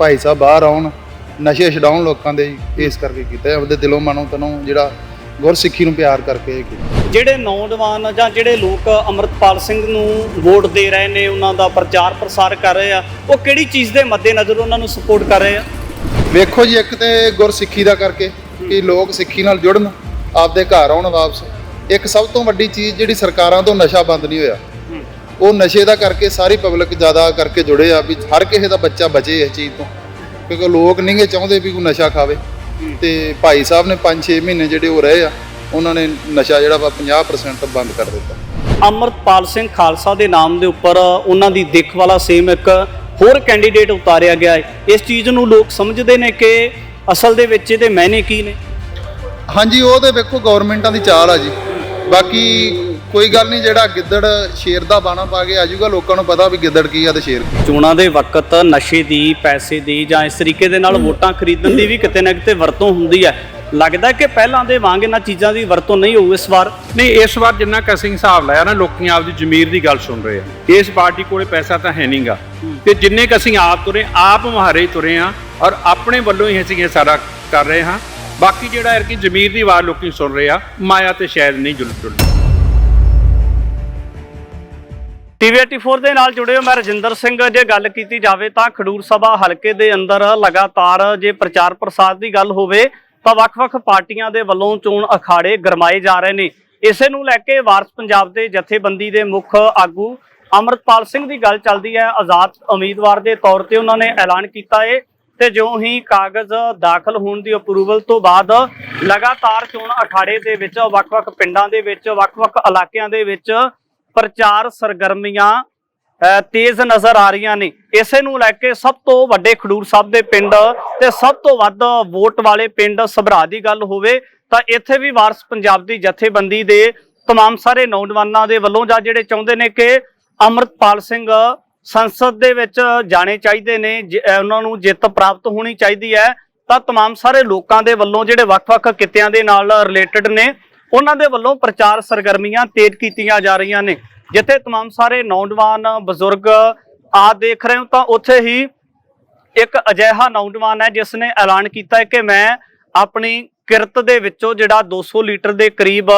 ਭਾਈ ਸਾਹਿਬ ਬਾਹਰ ਆਉਣ ਨਸ਼ੇ ਛਡਾਉਣ ਲੋਕਾਂ ਦੇ ਇਸ ਕਰਕੇ ਕੀਤਾ ਆਪਦੇ ਦਿਲੋਂ ਮਨੋਂ ਤਨੋਂ ਜਿਹੜਾ ਗੁਰਸਿੱਖੀ ਨੂੰ ਪਿਆਰ ਕਰਕੇ ਕੀਤਾ। ਜਿਹੜੇ ਨੌਜਵਾਨ ਜਾਂ ਜਿਹੜੇ ਲੋਕ ਅਮਰਤਪਾਲ ਸਿੰਘ ਨੂੰ ਵੋਟ ਦੇ ਰਹੇ ਨੇ ਉਹਨਾਂ ਦਾ ਪ੍ਰਚਾਰ ਪ੍ਰਸਾਰ ਕਰ ਰਹੇ ਆ ਉਹ ਕਿਹੜੀ ਚੀਜ਼ ਦੇ ਮੱਦੇਨਜ਼ਰ ਉਹਨਾਂ ਨੂੰ ਸਪੋਰਟ ਕਰ ਰਹੇ ਆ? ਵੇਖੋ ਜੀ ਇੱਕ ਤੇ ਗੁਰਸਿੱਖੀ ਦਾ ਕਰਕੇ ਕਿ ਲੋਕ ਸਿੱਖੀ ਨਾਲ ਜੁੜਨ ਆਪਦੇ ਘਰ ਆਉਣ ਵਾਪਸ। ਇੱਕ ਸਭ ਤੋਂ ਵੱਡੀ ਚੀਜ਼ ਜਿਹੜੀ ਸਰਕਾਰਾਂ ਤੋਂ ਨਸ਼ਾ ਬੰਦ ਨਹੀਂ ਹੋਇਆ। ਉਹ ਨਸ਼ੇ ਦਾ ਕਰਕੇ ਸਾਰੀ ਪਬਲਿਕ ਜ਼ਿਆਦਾ ਕਰਕੇ ਜੁੜੇ ਆ ਵੀ ਹਰ ਕਿਸੇ ਦਾ ਬੱਚਾ ਬਚੇ ਇਸ ਚੀਜ਼ ਤੋਂ। ਕਿਉਂਕਿ ਲੋਕ ਨਹੀਂਗੇ ਚਾਹੁੰਦੇ ਵੀ ਕੋਈ ਨਸ਼ਾ ਖਾਵੇ। ਤੇ ਭਾਈ ਸਾਹਿਬ ਨੇ 5-6 ਮਹੀਨੇ ਜਿਹੜੇ ਉਹ ਰਹੇ ਆ ਉਹਨਾਂ ਨੇ ਨਸ਼ਾ ਜਿਹੜਾ ਵਾ 50% ਬੰਦ ਕਰ ਦਿੱਤਾ। ਅਮਰਤਪਾਲ ਸਿੰਘ ਖਾਲਸਾ ਦੇ ਨਾਮ ਦੇ ਉੱਪਰ ਉਹਨਾਂ ਦੀ ਦਿੱਖ ਵਾਲਾ ਸੇਮ ਇੱਕ ਹੋਰ ਕੈਂਡੀਡੇਟ ਉਤਾਰਿਆ ਗਿਆ ਹੈ। ਇਸ ਚੀਜ਼ ਨੂੰ ਲੋਕ ਸਮਝਦੇ ਨੇ ਕਿ ਅਸਲ ਦੇ ਵਿੱਚ ਇਹਦੇ ਮਾਇਨੇ ਕੀ ਨੇ? ਹਾਂਜੀ ਉਹ ਤੇ ਵੇਖੋ ਗਵਰਨਮੈਂਟਾਂ ਦੀ ਚਾਲ ਆ ਜੀ। ਬਾਕੀ ਕੋਈ ਗੱਲ ਨਹੀਂ ਜਿਹੜਾ ਗਿੱਦੜ ਸ਼ੇਰ ਦਾ ਬਾਣਾ ਪਾ ਕੇ ਆਜੂਗਾ ਲੋਕਾਂ ਨੂੰ ਪਤਾ ਵੀ ਗਿੱਦੜ ਕੀ ਆ ਤੇ ਸ਼ੇਰ ਕੀ ਚੋਣਾਂ ਦੇ ਵਕਤ ਨਸ਼ੇ ਦੀ ਪੈਸੇ ਦੀ ਜਾਂ ਇਸ ਤਰੀਕੇ ਦੇ ਨਾਲ ਵੋਟਾਂ ਖਰੀਦਣ ਦੀ ਵੀ ਕਿਤੇ ਨਾ ਕਿਤੇ ਵਰਤੋਂ ਹੁੰਦੀ ਹੈ। ਲੱਗਦਾ ਕਿ ਪਹਿਲਾਂ ਦੇ ਵਾਂਗ ਇਹਨਾਂ ਚੀਜ਼ਾਂ ਦੀ ਵਰਤੋਂ ਨਹੀਂ ਹੋਊ ਇਸ ਵਾਰ। ਨਹੀਂ ਇਸ ਵਾਰ ਜਿੰਨਾ ਕੁ ਅਸੀਂ ਹਿਸਾਬ ਲਾਇਆ ਨਾ ਲੋਕੀ ਆਪਦੀ ਜ਼ਮੀਰ ਦੀ ਗੱਲ ਸੁਣ ਰਹੇ ਆ। ਇਸ ਪਾਰਟੀ ਕੋਲੇ ਪੈਸਾ ਤਾਂ ਹੈ ਨਹੀਂਗਾ। ਤੇ ਜਿੰਨੇ ਕੁ ਅਸੀਂ ਆਪ ਤੁਰੇ ਆਪ ਮੁਹਾਰੇ ਤੁਰੇ ਆ ਔਰ ਆਪਣੇ ਵੱਲੋਂ ਹੀ ਅਸੀਂ ਇਹ ਸਾਰਾ ਕਰ ਰਹੇ ਹਾਂ। ਬਾਕੀ ਜਿਹੜਾ ਹੈ ਕਿ ਜ਼ਮੀਰ ਦੀ ਆਵਾਜ਼ ਲੋਕੀ ਸੁਣ ਰਹੇ ਆ ਮਾਇਆ ਤੇ ਸ਼ਾਇਦ ਨਹੀਂ ਜੁਲ ਜੁਲ ਟੀਵੀ84 ਦੇ ਨਾਲ ਜੁੜੇ ਹੋ ਮੈਂ ਰਜਿੰਦਰ ਸਿੰਘ, ਜੇ ਗੱਲ ਕੀਤੀ ਜਾਵੇ ਤਾਂ ਖਡੂਰ ਸਭਾ ਹਲਕੇ ਦੇ ਅੰਦਰ ਲਗਾਤਾਰ ਜੇ ਪ੍ਰਚਾਰ ਪ੍ਰਸਾਰ ਦੀ ਗੱਲ ਹੋਵੇ ਤਾਂ ਵੱਖ-ਵੱਖ ਪਾਰਟੀਆਂ ਦੇ ਵੱਲੋਂ ਚੋਣ ਅਖਾੜੇ ਗਰਮਾਏ ਜਾ ਰਹੇ ਨੇ। ਇਸੇ ਨੂੰ ਲੈ ਕੇ ਵਾਰਸ ਪੰਜਾਬ ਦੇ ਜਥੇਬੰਦੀ ਦੇ ਮੁੱਖ ਆਗੂ ਅਮਰਤਪਾਲ ਸਿੰਘ ਦੀ ਗੱਲ ਚੱਲਦੀ ਹੈ। ਆਜ਼ਾਦ ਉਮੀਦਵਾਰ ਦੇ ਤੌਰ ਤੇ ਉਹਨਾਂ ਨੇ ਐਲਾਨ ਕੀਤਾ ਹੈ ਤੇ ਜਿਉਂ ਹੀ ਕਾਗਜ਼ ਦਾਖਲ ਹੋਣ ਦੀ ਅਪਰੂਵਲ ਤੋਂ ਬਾਅਦ ਲਗਾਤਾਰ ਚੋਣ ਅਖਾੜੇ ਦੇ ਵਿੱਚ ਵੱਖ-ਵੱਖ ਪਿੰਡਾਂ ਦੇ ਵਿੱਚ, ਵੱਖ-ਵੱਖ ਇਲਾਕਿਆਂ ਦੇ ਵਿੱਚ ਪ੍ਰਚਾਰ ਸਰਗਰਮੀਆਂ ਅ, ਤੇਜ਼ ਨਜ਼ਰ ਆ ਰਹੀਆਂ ਨੇ ਇਸੇ ਨੂੰ ਲੈ ਕੇ ਸਭ ਤੋਂ ਵੱਡੇ ਖਡੂਰ ਸਾਹਿਬ ਦੇ ਪਿੰਡ ਤੇ ਸਭ ਤੋਂ ਵੱਧ ਵੋਟ ਵਾਲੇ ਪਿੰਡ ਸਭਰਾ ਦੀ ਗੱਲ ਹੋਵੇ ਤਾਂ ਇੱਥੇ ਵੀ ਵਾਰਸ ਪੰਜਾਬ ਦੀ ਜਥੇਬੰਦੀ ਦੇ तमाम ਸਾਰੇ ਨੌਜਵਾਨਾਂ ਦੇ ਵੱਲੋਂ ਜਾਂ ਜਿਹੜੇ ਚਾਹੁੰਦੇ ਨੇ ਕਿ ਅਮਰਤਪਾਲ ਸਿੰਘ ਸੰਸਦ ਦੇ ਵਿੱਚ ਜਾਣੇ ਚਾਹੀਦੇ ਨੇ ਜ- ਅ, ਉਹਨਾਂ ਨੂੰ ਜਿੱਤ ਪ੍ਰਾਪਤ ਹੋਣੀ ਚਾਹੀਦੀ ਹੈ ਤਾਂ तमाम ਸਾਰੇ ਲੋਕਾਂ ਦੇ ਵੱਲੋਂ ਜਿਹੜੇ ਵੱਖ-ਵੱਖ ਕਿੱਤਿਆਂ ਦੇ ਨਾਲ ਰਿਲੇਟਡ ਨੇ ਉਹਨਾਂ ਦੇ ਵੱਲੋਂ ਪ੍ਰਚਾਰ ਸਰਗਰਮੀਆਂ ਤੇਜ਼ ਕੀਤੀਆਂ ਜਾ ਰਹੀਆਂ ਨੇ ਜਿੱਥੇ तमाम ਸਾਰੇ ਨੌਜਵਾਨ ਬਜ਼ੁਰਗ ਆ ਦੇਖ ਰਹੇ ਹੋ ਤਾਂ ਉੱਥੇ ਹੀ ਇੱਕ ਅਜਿਹਾ ਨੌਜਵਾਨ ਹੈ ਜਿਸ ਨੇ ਐਲਾਨ ਕੀਤਾ ਹੈ ਕਿ ਮੈਂ ਆਪਣੀ ਕਿਰਤ ਦੇ ਵਿੱਚੋਂ ਜਿਹੜਾ 200 ਲੀਟਰ ਦੇ ਕਰੀਬ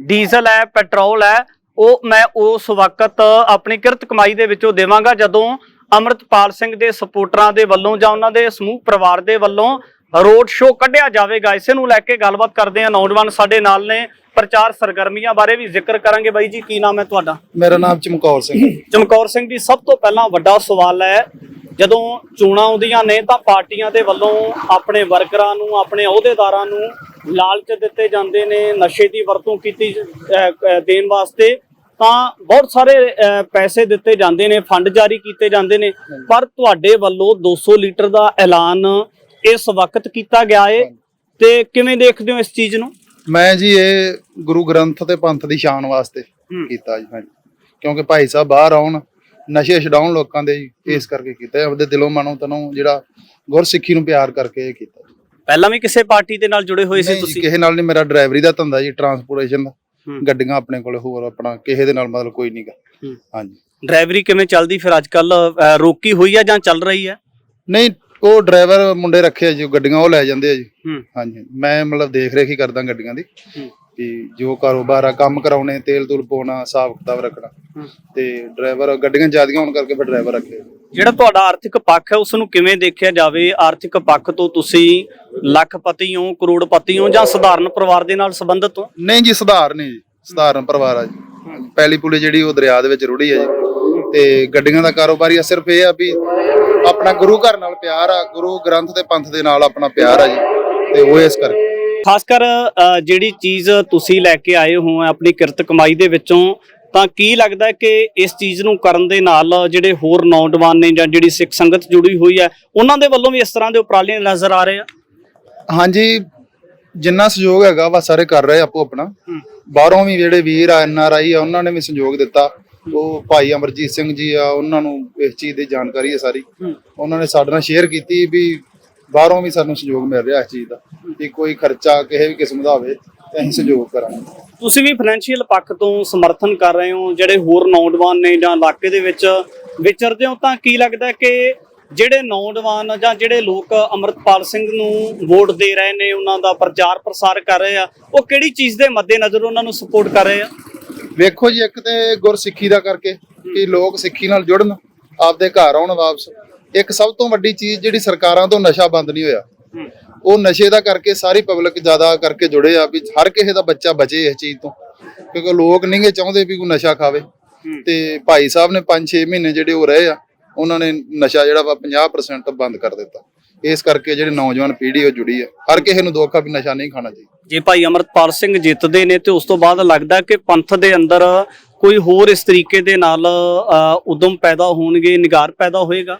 ਡੀਜ਼ਲ ਹੈ ਪੈਟਰੋਲ ਹੈ ਉਹ ਮੈਂ ਉਸ ਵਕਤ ਆਪਣੀ ਕਿਰਤ ਕਮਾਈ ਦੇ ਵਿੱਚੋਂ ਦੇਵਾਂਗਾ ਜਦੋਂ ਅਮਰਤਪਾਲ ਸਿੰਘ ਦੇ ਸਪੋਰਟਰਾਂ ਦੇ ਵੱਲੋਂ ਜਾਂ ਉਹਨਾਂ ਦੇ ਸਮੂਹ ਪਰਿਵਾਰ ਦੇ ਵੱਲੋਂ ਰੋਡ ਸ਼ੋਅ ਕੱਢਿਆ ਜਾਵੇਗਾ। ਇਸੇ ਨੂੰ ਲੈ ਕੇ ਗੱਲਬਾਤ ਕਰਦੇ ਆ ਨੌਜਵਾਨ ਸਾਡੇ ਨਾਲ ਨੇ ਪ੍ਰਚਾਰ ਸਰਗਰਮੀਆਂ ਬਾਰੇ ਵੀ ਜ਼ਿਕਰ ਕਰਾਂਗੇ ਬਾਈ ਜੀ। ਕੀ ਨਾਮ ਹੈ ਤੁਹਾਡਾ? ਮੇਰਾ ਨਾਮ ਚਮਕੌਰ ਸਿੰਘ। ਚਮਕੌਰ ਸਿੰਘ ਜੀ ਸਭ ਤੋਂ ਪਹਿਲਾਂ ਵੱਡਾ ਸਵਾਲ ਹੈ ਜਦੋਂ ਚੋਣਾਂ ਆਉਂਦੀਆਂ ਨੇ ਤਾਂ ਪਾਰਟੀਆਂ ਦੇ ਵੱਲੋਂ ਆਪਣੇ ਵਰਕਰਾਂ ਨੂੰ ਆਪਣੇ ਅਹੁਦੇਦਾਰਾਂ ਨੂੰ ਲਾਲਚ ਦਿੱਤੇ ਜਾਂਦੇ ਨੇ ਨਸ਼ੇ ਦੀ ਵਰਤੋਂ ਕੀਤੀ ਦੇਣ ਵਾਸਤੇ ਤਾਂ ਬਹੁਤ ਸਾਰੇ ਪੈਸੇ ਦਿੱਤੇ ਜਾਂਦੇ ਨੇ ਫੰਡ ਜਾਰੀ ਕੀਤੇ ਜਾਂਦੇ ਨੇ। ਪਰ ਤੁਹਾਡੇ ਵੱਲੋਂ 200 ਲੀਟਰ ਦਾ ਐਲਾਨ ਇਸ ਵਕਤ ਕੀਤਾ ਗਿਆ ਏ ਤੇ ਕਿਵੇਂ ਦੇਖਦੇ ਹੋ ਇਸ ਚੀਜ਼ ਨੂੰ? ਮੈਂ ਜੀ ਇਹ ਗੁਰੂ ਗ੍ਰੰਥ ਤੇ ਪੰਥ ਦੀ ਸ਼ਾਨ ਵਾਸਤੇ ਕੀਤਾ ਜੀ ਹਾਂਜੀ। ਕਿਉਂਕਿ ਭਾਈ ਸਾਹਿਬ ਬਾਹਰ ਆਉਣ ਨਸ਼ੇ ਛਡਾਉਣ ਲੋਕਾਂ ਦੇ ਇਸ ਕਰਕੇ ਕੀਤਾ ਆਪਦੇ ਦਿਲੋਂ ਮਨੋਂ ਤਨੋਂ ਜਿਹੜਾ ਗੁਰਸਿੱਖੀ ਨੂੰ ਪਿਆਰ ਕਰਕੇ ਇਹ ਕੀਤਾ ਪਹਿਲਾਂ ਵੀ ਕਿਸੇ ਪਾਰਟੀ ਦੇ ਨਾਲ ਜੁੜੇ ਹੋਏ ਸੀ ਤੁਸੀਂ? ਕਿਸੇ ਨਾਲ ਨਹੀਂ ਮੇਰਾ ਡਰਾਈਵਰੀ ਦਾ ਧੰਦਾ ਜੀ ਟਰਾਂਸਪੋਰਟੇਸ਼ਨ ਦਾ। ਗੱਡੀਆਂ ਆਪਣੇ ਕੋਲ ਹੋਰ ਆਪਣਾ ਕਿਸੇ ਦੇ ਨਾਲ ਮਤਲਬ ਕੋਈ ਨਹੀਂਗਾ। ਹਾਂਜੀ। ਡਰਾਈਵਰੀ ਕਿਵੇਂ ਚੱਲਦੀ ਫਿਰ ਅੱਜ ਕੱਲ ਰੋਕੀ ਹੋਈ ਆ ਜਾਂ ਚੱਲ ਰਹੀ ਹੈ ਨਹੀਂ ਉਹ ਡਰਾਈਵਰ ਮੁੰਡੇ ਰੱਖੇ ਆ ਜੀ ਉਹ ਗੱਡੀਆਂ ਉਹ ਲੈ ਜਾਂਦੇ ਆ ਜੀ। ਹੂੰ। ਹਾਂਜੀ ਮੈਂ ਮਤਲਬ ਦੇਖ ਰੇਖ ਹੀ ਕਰਦਾ ਗੱਡੀਆਂ ਦੀ ਹੂੰ। ਜੋ ਕਾਰੋਬਾਰ ਆ ਕੰਮ ਕਰਾਉਣੇ ਤੇਲ ਤੂਲ ਪਾਉਣਾ ਹਿਸਾਬ ਕਿਤਾਬ ਰੱਖਣਾ। ਹੂੰ। ਤੇ ਡਰਾਈਵਰ ਗੱਡੀਆਂ ਜ਼ਿਆਦੀਆਂ ਹੋਣ ਕਰਕੇ ਫਿਰ ਡਰਾਈਵਰ ਰੱਖੇ ਜਿਹੜਾ ਤੁਹਾਡਾ ਆਰਥਿਕ ਪੱਖ ਹੈ ਉਸ ਨੂੰ ਕਿਵੇਂ ਦੇਖਿਆ ਜਾਵੇ? ਆਰਥਿਕ ਪੱਖ ਤੋਂ ਤੁਸੀਂ ਲੱਖਪਤੀ ਹੋ ਕਰੋੜਪਤੀ ਹੋ ਜਾਂ ਸਧਾਰਨ ਪਰਿਵਾਰ ਦੇ ਨਾਲ ਸੰਬੰਧਿਤ ਹੋ? ਨਹੀਂ ਜੀ ਸੁਧਾਰ ਨਹੀਂ ਜੀ ਸਧਾਰਨ ਪਰਿਵਾਰ ਆ ਜੀ। ਪਹਿਲੀ ਪੁਲੀ ਜਿਹੜੀ ਉਹ ਦਰਿਆ ਦੇ ਵਿੱਚ ਰੁੜੀ ਆ ਜੀ। ਤੇ ਗੱਡੀਆਂ ਦਾ ਕਾਰੋਬਾਰੀ ਆ ਸਿਰਫ ਇਹ ਆ ਵੀ ਆਪਣਾ ਗੁਰੂ ਘਰ ਨਾਲ ਪਿਆਰ ਆ ਗੁਰੂ ਗ੍ਰੰਥ ਤੇ ਪੰਥ ਦੇ ਨਾਲ ਆਪਣਾ ਪਿਆਰ ਆ ਜੀ ਤੇ ਉਹ ਇਸ ਕਰਕੇ। ਖਾਸ ਕਰ ਜਿਹੜੀ ਚੀਜ਼ ਤੁਸੀਂ ਲੈ ਕੇ ਆਏ ਹੋ ਆਪਣੀ ਕਿਰਤ ਕਮਾਈ ਦੇ ਵਿੱਚੋਂ ਤਾਂ ਕੀ ਲੱਗਦਾ ਕਿ ਇਸ ਚੀਜ਼ ਨੂੰ ਕਰਨ ਦੇ ਨਾਲ ਜਿਹੜੇ ਹੋਰ ਨੌਜਵਾਨ ਨੇ ਜਾਂ ਜਿਹੜੀ ਸਿੱਖ ਸੰਗਤ ਜੁੜੀ ਹੋਈ ਹੈ ਉਹਨਾਂ ਦੇ ਵੱਲੋਂ ਵੀ ਇਸ ਤਰ੍ਹਾਂ ਦੇ ਉਪਰਾਲੇ ਨਜ਼ਰ ਆ ਰਹੇ ਆ? ਹਾਂਜੀ ਜਿੰਨਾ ਸਹਿਯੋਗ ਹੈਗਾ ਵਾ ਸਾਰੇ ਕਰ ਰਹੇ ਆਪੋ ਆਪਣਾ ਬਾਹਰੋਂ ਵੀ ਜਿਹੜੇ ਵੀਰ ਆ ਐਨ ਆਰ ਆਈ ਆ ਉਹਨਾਂ ਨੇ ਵੀ ਸਹਿਯੋਗ ਦਿੱਤਾ। ਉਹ ਭਾਈ ਅਮਰਜੀਤ ਸਿੰਘ ਜੀ ਆ ਉਹਨਾਂ ਨੂੰ ਇਸ ਚੀਜ਼ ਦੀ ਜਾਣਕਾਰੀ ਹੈ ਸਾਰੀ। ਉਹਨਾਂ ਨੇ ਸਾਡੇ ਨਾਲ ਸ਼ੇਅਰ ਕੀਤੀ ਵੀ ਬਾਹਰੋਂ ਵੀ ਸਾਨੂੰ ਸਹਿਯੋਗ ਮਿਲ ਰਿਹਾ ਇਸ ਚੀਜ਼ ਦਾ ਕਿ ਕੋਈ ਖਰਚਾ ਕਿਸੇ ਵੀ ਕਿਸਮ ਦਾ ਹੋਵੇ ਤੇ ਅਸੀਂ ਸਹਿਯੋਗ ਕਰਾਂਗੇ। ਤੁਸੀਂ ਵੀ ਫਾਈਨੈਂਸ਼ੀਅਲ ਪੱਖ ਤੋਂ ਸਮਰਥਨ ਕਰ ਰਹੇ ਹੋ ਜਿਹੜੇ ਹੋਰ ਨੌਜਵਾਨ ਨੇ ਜਾਂ ਇਲਾਕੇ ਦੇ ਵਿੱਚ ਵਿਚਰਦੇ ਹੋ ਤਾਂ ਕੀ ਲੱਗਦਾ ਕਿ ਜਿਹੜੇ ਨੌਜਵਾਨ ਜਾਂ ਜਿਹੜੇ ਲੋਕ ਅਮਰਤਪਾਲ ਸਿੰਘ ਨੂੰ ਵੋਟ ਦੇ ਰਹੇ ਨੇ ਉਹਨਾਂ ਦਾ ਪ੍ਰਚਾਰ ਪ੍ਰਸਾਰ ਕਰ ਰਹੇ ਆ ਉਹ ਕਿਹੜੀ ਚੀਜ਼ ਦੇ ਮੱਦੇਨਜ਼ਰ ਉਹਨਾਂ ਨੂੰ ਸਪੋਰਟ ਕਰ ਰਹੇ ਆ? ਵੇਖੋ ਜੀ ਇੱਕ ਤੇ ਗੁਰਸਿੱਖੀ ਦਾ ਕਰਕੇ ਕਿ ਲੋਕ ਸਿੱਖੀ ਨਾਲ ਜੁੜਨ ਆਪਦੇ ਘਰ ਆਉਣ ਵਾਪਸ। ਇੱਕ ਸਭ ਤੋਂ ਵੱਡੀ ਚੀਜ਼ ਜਿਹੜੀ ਸਰਕਾਰਾਂ ਤੋਂ ਨਸ਼ਾ ਬੰਦ ਨਹੀਂ ਹੋਇਆ। ਉਹ ਨਸ਼ੇ ਦਾ ਕਰਕੇ ਸਾਰੀ ਪਬਲਿਕ ਜ਼ਿਆਦਾ ਕਰਕੇ ਜੁੜੇ ਆ ਵੀ ਹਰ ਕਿਸੇ ਦਾ ਬੱਚਾ ਬਚੇ ਇਸ ਚੀਜ਼ ਤੋਂ। ਕਿਉਂਕਿ ਲੋਕ ਨਹੀਂਗੇ ਚਾਹੁੰਦੇ ਵੀ ਕੋਈ ਨਸ਼ਾ ਖਾਵੇ। ਤੇ ਭਾਈ ਸਾਹਿਬ ਨੇ 5-6 ਮਹੀਨੇ ਜਿਹੜੇ ਉਹ ਰਹੇ ਆ ਉਹਨਾਂ ਨੇ ਨਸ਼ਾ ਜਿਹੜਾ ਵਾ 50% ਬੰਦ ਕਰ ਦਿੱਤਾ। ਇਸ ਕਰਕੇ ਜਿਹੜੇ ਨੌਜਵਾਨ ਪੀੜ੍ਹੀ ਉਹ ਜੁੜੀ ਆ ਹਰ ਕਿਸੇ ਨੂੰ ਦੋਖਾ ਵੀ ਨਸ਼ਾ ਨਹੀਂ ਖਾਣਾ ਚਾਹੀਦਾ। ਜੇ ਭਾਈ ਅਮਰਤਪਾਲ ਸਿੰਘ ਜਿੱਤਦੇ ਨੇ ਤੇ ਉਸ ਤੋਂ ਬਾਅਦ ਲੱਗਦਾ ਕਿ ਪੰਥ ਦੇ ਅੰਦਰ ਕੋਈ ਹੋਰ ਇਸ ਤਰੀਕੇ ਦੇ ਨਾਲ ਉਦਮ ਪੈਦਾ ਹੋਣਗੇ ਨਿਗਾਰ ਪੈਦਾ ਹੋਏਗਾ?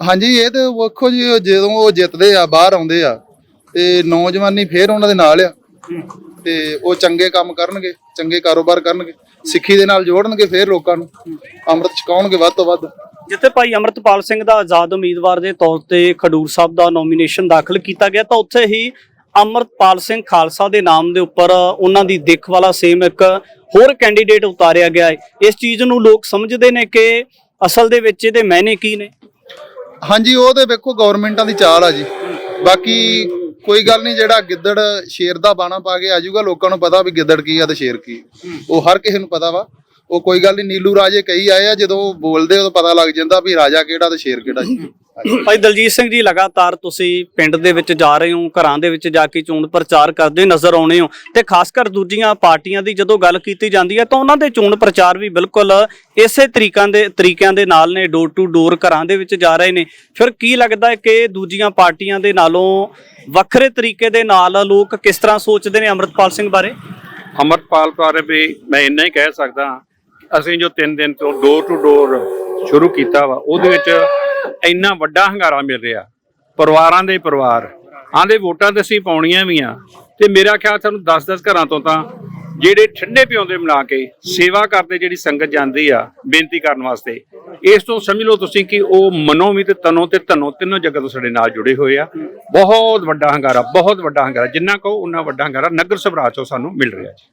ਹਾਂਜੀ ਇਹ ਤੇ ਵੇਖੋ ਜੀ ਜਦੋਂ ਉਹ ਜਿੱਤਦੇ ਆ ਬਾਹਰ ਆਉਂਦੇ ਆ ਤੇ ਨੌਜਵਾਨੀ ਫੇਰ ਉਹਨਾਂ ਦੇ ਨਾਲ ਆ। ਤੇ ਉਹ ਚੰਗੇ ਕੰਮ ਕਰਨਗੇ ਚੰਗੇ ਕਾਰੋਬਾਰ ਕਰਨਗੇ ਸਿੱਖੀ ਦੇ ਨਾਲ ਜੋੜਨਗੇ ਫੇਰ ਲੋਕਾਂ ਨੂੰ। ਅੰਮ੍ਰਿਤ ਛਕਾਉਣਗੇ ਵੱਧ ਤੋਂ ਵੱਧ। ਜਿੱਥੇ ਭਾਈ ਅਮਰਤਪਾਲ ਸਿੰਘ ਦਾ ਆਜ਼ਾਦ ਉਮੀਦਵਾਰ ਦੇ ਤੌਰ ਤੇ ਖਡੂਰ ਸਾਹਿਬ ਦਾ ਨੋਮੀਨੇਸ਼ਨ ਦਾਖਲ ਕੀਤਾ ਗਿਆ, ਤਾਂ ਉੱਥੇ ਹੀ ਅਮਰਤਪਾਲ ਸਿੰਘ ਖਾਲਸਾ ਦੇ ਨਾਮ ਦੇ ਉੱਪਰ ਉਹਨਾਂ ਦੀ ਦਿੱਖ ਵਾਲਾ ਸੇਮ ਇੱਕ ਹੋਰ ਕੈਂਡੀਡੇਟ ਉਤਾਰਿਆ ਗਿਆ ਹੈ। ਇਸ ਚੀਜ਼ ਨੂੰ ਲੋਕ ਸਮਝਦੇ ਨੇ ਕਿ ਅਸਲ ਦੇ ਵਿੱਚ ਇਹਦੇ ਮਾਇਨੇ ਕੀ ਨੇ? ਹਾਂਜੀ, ਉਹ ਤੇ ਵੇਖੋ ਗਵਰਨਮੈਂਟਾਂ ਦੀ ਚਾਲ ਆ ਜੀ। ਬਾਕੀ ਕੋਈ ਗੱਲ ਨਹੀਂ, ਜਿਹੜਾ ਗਿੱਦੜ ਸ਼ੇਰ ਦਾ ਬਾਣਾ ਪਾ ਕੇ ਆਜੂਗਾ ਲੋਕਾਂ ਨੂੰ ਪਤਾ ਵੀ ਗਿੱਦੜ ਕੀ ਆ ਤੇ ਸ਼ੇਰ ਕੀ। ਉਹ ਹਰ ਕਿਸੇ ਨੂੰ ਪਤਾ ਵਾ। ਉਹ ਕੋਈ ਗੱਲ ਨਹੀਂ ਨੀਲੂ ਰਾਜੇ ਕਈ ਆਏ ਆ ਜਦੋਂ ਬੋਲਦੇ ਉਦੋਂ ਪਤਾ ਲੱਗ ਜਾਂਦਾ ਵੀ ਰਾਜਾ ਕਿਹੜਾ ਤੇ ਸ਼ੇਰ ਕਿਹੜਾ ਜੀ। ਭਾਈ ਦਲਜੀਤ ਸਿੰਘ ਜੀ ਲਗਾਤਾਰ ਤੁਸੀਂ ਪਿੰਡ ਦੇ ਵਿੱਚ ਜਾ ਰਹੇ ਹੋ ਘਰਾਂ ਦੇ ਵਿੱਚ ਜਾ ਕੇ ਚੋਣ ਪ੍ਰਚਾਰ ਕਰਦੇ ਨਜ਼ਰ ਆਉਣੇ ਹੋ ਤੇ ਖਾਸ ਕਰ ਦੂਜੀਆਂ ਪਾਰਟੀਆਂ ਦੀ ਜਦੋਂ ਗੱਲ ਕੀਤੀ ਜਾਂਦੀ ਹੈ ਤਾਂ ਉਹਨਾਂ ਦੇ ਚੋਣ ਪ੍ਰਚਾਰ ਵੀ ਬਿਲਕੁਲ ਇਸੇ ਤਰੀਕਾਂ ਦੇ ਤਰੀਕਿਆਂ ਦੇ ਨਾਲ ਨੇ ਡੋਰ ਟੂ ਡੋਰ ਘਰਾਂ ਦੇ ਵਿੱਚ ਜਾ ਰਹੇ ਨੇ ਫਿਰ ਕੀ ਲੱਗਦਾ ਹੈ ਕਿ ਦੂਜੀਆਂ ਪਾਰਟੀਆਂ ਦੇ ਨਾਲੋਂ ਵੱਖਰੇ ਤਰੀਕੇ ਦੇ ਨਾਲ ਲੋਕ ਕਿਸ ਤਰ੍ਹਾਂ ਸੋਚਦੇ ਨੇ ਅੰਮ੍ਰਿਤਪਾਲ ਸਿੰਘ ਬਾਰੇ ਅਮਰਪਾਲ ਬਾਰੇ ਵੀ ਮੈਂ ਇੰਨਾ ਹੀ ਕਹਿ ਸਕਦਾ ਹਾਂ। ਅਸੀਂ ਜੋ 3 ਦਿਨ ਤੋਂ ਡੋਰ ਟੂ ਡੋਰ ਸ਼ੁਰੂ ਕੀਤਾ ਵਾ, ਉਹਦੇ ਵਿੱਚ ਇੰਨਾ ਵੱਡਾ ਹੰਗਾਰਾ ਮਿਲ ਰਿਹਾ। ਪਰਿਵਾਰਾਂ ਦੇ ਪਰਿਵਾਰ ਆਂਦੇ ਵੋਟਾਂ ਤੇ ਅਸੀਂ ਪਾਉਣੀਆਂ ਵੀ ਆ। ਤੇ ਮੇਰਾ ਖਿਆਲ ਸਾਨੂੰ 10-10 ਘਰਾਂ ਤੋਂ ਤਾਂ ਜਿਹੜੇ ਠੰਡੇ ਪਿਆਉਂਦੇ ਬਣਾ ਕੇ ਸੇਵਾ ਕਰਦੇ ਜਿਹੜੀ ਸੰਗਤ ਜਾਂਦੀ ਆ ਬੇਨਤੀ ਕਰਨ ਵਾਸਤੇ, ਇਸ ਤੋਂ ਸਮਝ ਲਓ ਤੁਸੀਂ ਕਿ ਉਹ ਮਨੋਂ ਵੀ ਤੇ ਤਨੋਂ ਤੇ ਧਨੋਂ ਤਿੰਨੋਂ ਜਗ੍ਹਾ ਤੋਂ ਸਾਡੇ ਨਾਲ ਜੁੜੇ ਹੋਏ ਆ। ਬਹੁਤ ਵੱਡਾ ਹੰਗਾਰਾ, ਬਹੁਤ ਵੱਡਾ ਹੰਗਾਰਾ, ਜਿੰਨਾ ਕਹੋ ਉਨਾ ਵੱਡਾ ਹੰਗਾਰਾ ਨਗਰ ਸਭਰਾ ਚੋਂ ਸਾਨੂੰ ਮਿਲ ਰਿਹਾ ਜੀ।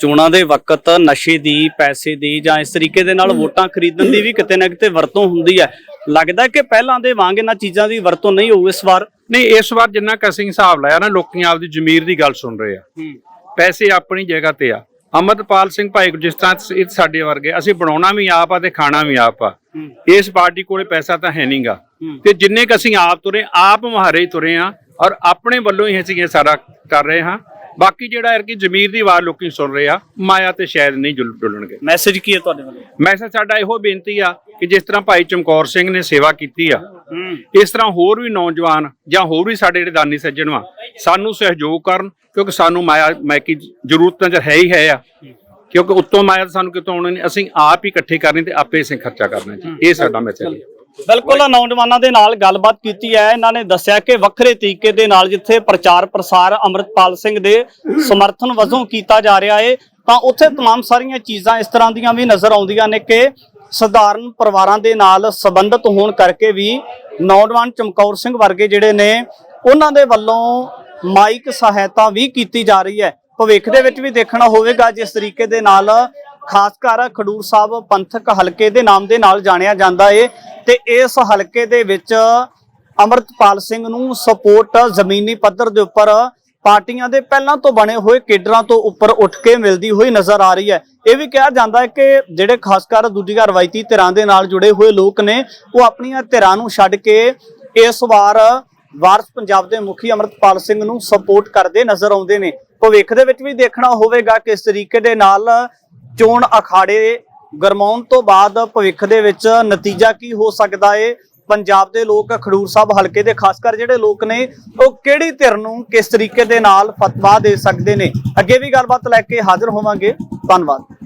ਚੋਣਾਂ ਦੇ ਵਕਤ ਨਸ਼ੇ ਦੀ ਪੈਸੇ ਦੀ ਜਾਂ ਇਸ ਤਰੀਕੇ ਦੇ ਨਾਲ ਵੋਟਾਂ ਖਰੀਦਣ ਦੀ ਵੀ ਕਿਤੇ ਨਾ ਕਿਤੇ ਵਰਤੋਂ ਹੁੰਦੀ ਹੈ। ਲੱਗਦਾ ਕਿ ਪਹਿਲਾਂ ਦੇ ਵਾਂਗ ਇਹਨਾਂ ਚੀਜ਼ਾਂ ਦੀ ਵਰਤੋਂ ਨਹੀਂ ਹੋਊ ਇਸ ਵਾਰ? ਨਹੀਂ ਇਸ ਵਾਰ ਜਿੰਨਾ ਕੁ ਅਸੀਂ ਹਿਸਾਬ ਲਾਇਆ ਨਾ ਲੋਕੀ ਆਪਦੀ ਜ਼ਮੀਰ ਦੀ ਗੱਲ ਸੁਣ ਰਹੇ ਆ। ਪੈਸੇ ਆਪਣੀ ਜਗ੍ਹਾ ਤੇ ਆ। ਅਮਰਪਾਲ ਸਿੰਘ ਭਾਈ ਜਿਸ ਤਰ੍ਹਾਂ ਇਹ ਸਾਡੇ ਵਰਗੇ ਅਸੀਂ ਬਣਾਉਣਾ ਵੀ ਆਪ ਆ ਤੇ ਖਾਣਾ ਵੀ ਆਪ ਆ। ਇਸ ਪਾਰਟੀ ਕੋਲੇ ਪੈਸਾ ਤਾਂ ਹੈ ਨਹੀਂਗਾ। ਤੇ ਜਿੰਨੇ ਕ ਅਸੀਂ ਆਪ ਤੁਰੇ ਆਪ ਮੁਹਾਰੇ ਤੁਰੇ ਆ ਔਰ ਆਪਣੇ ਵੱਲੋਂ ਹੀ ਅਸੀਂ ਇਹ ਸਾਰਾ ਕਰ ਰਹੇ ਹਾਂ। ਬਾਕੀ ਜਿਹੜਾ ਹੈ ਕਿ ਜ਼ਮੀਰ ਦੀ ਆਵਾਜ਼ ਲੋਕੀ ਸੁਣ ਰਹੇ ਆ ਮਾਇਆ ਤੇ ਸ਼ਾਇਦ ਨਹੀਂ ਜੁਲ- ਡੁੱਲਣਗੇ ਮੈਸੇਜ ਕੀ ਹੈ ਤੁਹਾਡੇ ਵੱਲੋਂ? ਮੈਸੇਜ ਸਾਡਾ ਇਹੋ ਬੇਨਤੀ ਆ ਕਿ ਜਿਸ ਤਰ੍ਹਾਂ ਭਾਈ ਚਮਕੌਰ ਸਿੰਘ ਨੇ ਸੇਵਾ ਕੀਤੀ ਆ ਇਸ ਤਰ੍ਹਾਂ ਹੋਰ ਵੀ ਨੌਜਵਾਨ ਜਾਂ ਹੋਰ ਵੀ ਸਾਡੇ ਜਿਹੜੇ ਦਾਨੀ ਸੱਜਣ ਵਾ ਸਾਨੂੰ ਸਹਿਯੋਗ ਕਰਨ ਕਿਉਂਕਿ ਸਾਨੂੰ ਮਾਇਆ ਮੈਕੀ ਜ਼ਰੂਰਤ ਤਾਂ ਹੈ ਹੀ ਹੈ ਆ। ਕਿਉਂਕਿ ਉੱਤੋਂ ਮਾਇਆ ਸਾਨੂੰ ਕਿਤੋਂ ਆਉਣੀ ਨਹੀਂ ਅਸੀਂ ਆਪ ਹੀ ਇਕੱਠੇ ਕਰਨੀ ਤੇ ਆਪੇ ਅਸੀਂ ਖਰਚਾ ਕਰਨਾ ਜੀ। ਇਹ ਸਾਡਾ ਮੈਸੇਜ ਹੈ। ਬਿਲਕੁਲ ਨੌਜਵਾਨਾਂ ਦੇ ਨਾਲ ਗੱਲਬਾਤ ਕੀਤੀ ਹੈ ਇਹਨਾਂ ਨੇ ਦੱਸਿਆ ਕਿ ਵੱਖਰੇ ਤਰੀਕੇ ਦੇ ਨਾਲ ਜਿੱਥੇ ਪ੍ਰਚਾਰ ਪ੍ਰਸਾਰ ਅਮਰਤਪਾਲ ਸਿੰਘ ਦੇ ਸਮਰਥਨ ਵਜੋਂ ਕੀਤਾ ਜਾ ਰਿਹਾ ਹੈ ਤਾਂ ਉੱਥੇ तमाम ਸਾਰੀਆਂ ਚੀਜ਼ਾਂ ਇਸ ਤਰ੍ਹਾਂ ਦੀਆਂ ਵੀ ਨਜ਼ਰ ਆਉਂਦੀਆਂ ਨੇ ਕਿ ਸਧਾਰਨ ਪਰਿਵਾਰਾਂ ਦੇ ਨਾਲ ਸੰਬੰਧਿਤ ਹੋਣ ਕਰਕੇ ਵੀ ਨੌਜਵਾਨ ਚਮਕੌਰ ਸਿੰਘ ਵਰਗੇ ਜਿਹੜੇ ਨੇ ਉਹਨਾਂ ਦੇ ਵੱਲੋਂ ਮਾਈਕ ਸਹਾਇਤਾ ਵੀ ਕੀਤੀ ਜਾ ਰਹੀ ਹੈ ਭਵਿੱਖ ਦੇ ਵਿੱਚ ਵੀ ਦੇਖਣਾ ਹੋਵੇਗਾ ਜਿਸ ਤਰੀਕੇ ਦੇ ਨਾਲ ਖਾਸ ਕਰ ਖਡੂਰ ਸਾਹਿਬ ਪੰਥਕ ਹਲਕੇ ਦੇ ਨਾਮ ਦੇ ਨਾਲ ਜਾਣਿਆ ਜਾਂਦਾ ਏ ਤੇ ਇਸ ਹਲਕੇ ਦੇ ਵਿੱਚ ਅਮਰਤਪਾਲ ਸਿੰਘ ਨੂੰ ਸਪੋਰਟ ਜ਼ਮੀਨੀ ਪੱਧਰ ਦੇ ਉੱਪਰ ਪਾਰਟੀਆਂ ਦੇ ਪਹਿਲਾਂ ਤੋਂ ਬਣੇ ਹੋਏ ਕੇਡਰਾਂ ਤੋਂ ਉੱਪਰ ਉੱਠ ਕੇ ਮਿਲਦੀ ਹੋਈ ਨਜ਼ਰ ਆ ਰਹੀ ਹੈ। ਇਹ ਵੀ ਕਿਹਾ ਜਾਂਦਾ ਹੈ ਕਿ ਜਿਹੜੇ ਖਾਸ ਕਰ ਦੂਜੀਆਂ ਰਵਾਇਤੀ ਧਿਰਾਂ ਦੇ ਨਾਲ ਜੁੜੇ ਹੋਏ ਲੋਕ ਨੇ, ਉਹ ਆਪਣੀਆਂ ਧਿਰਾਂ ਨੂੰ ਛੱਡ ਕੇ ਇਸ ਵਾਰ ਵਾਰਸ ਪੰਜਾਬ ਦੇ ਮੁਖੀ ਅਮਰਤਪਾਲ ਸਿੰਘ ਨੂੰ ਸਪੋਰਟ ਕਰਦੇ ਨਜ਼ਰ ਆਉਂਦੇ ਨੇ। ਭਵਿੱਖ ਦੇ ਵਿੱਚ ਵੀ ਦੇਖਣਾ ਹੋਵੇਗਾ ਕਿਸ ਤਰੀਕੇ ਦੇ ਨਾਲ ਚੋਣ ਅਖਾੜੇ ਗਰਮਾਉਣ ਤੋਂ ਬਾਅਦ ਭਵਿੱਖ ਦੇ ਵਿੱਚ ਨਤੀਜਾ ਕੀ ਹੋ ਸਕਦਾ ਏ? ਪੰਜਾਬ ਦੇ ਲੋਕ ਖਡੂਰ ਸਾਹਿਬ ਹਲਕੇ ਦੇ, ਖਾਸ ਕਰ ਜਿਹੜੇ ਲੋਕ ਨੇ, ਉਹ ਕਿਹੜੀ ਧਿਰ ਨੂੰ ਕਿਸ ਤਰੀਕੇ ਦੇ ਨਾਲ ਫਤਵਾ ਦੇ ਸਕਦੇ ਨੇ? ਅੱਗੇ ਵੀ ਗੱਲਬਾਤ ਲੈ ਕੇ ਹਾਜ਼ਰ ਹੋਵਾਂਗੇ। ਧੰਨਵਾਦ।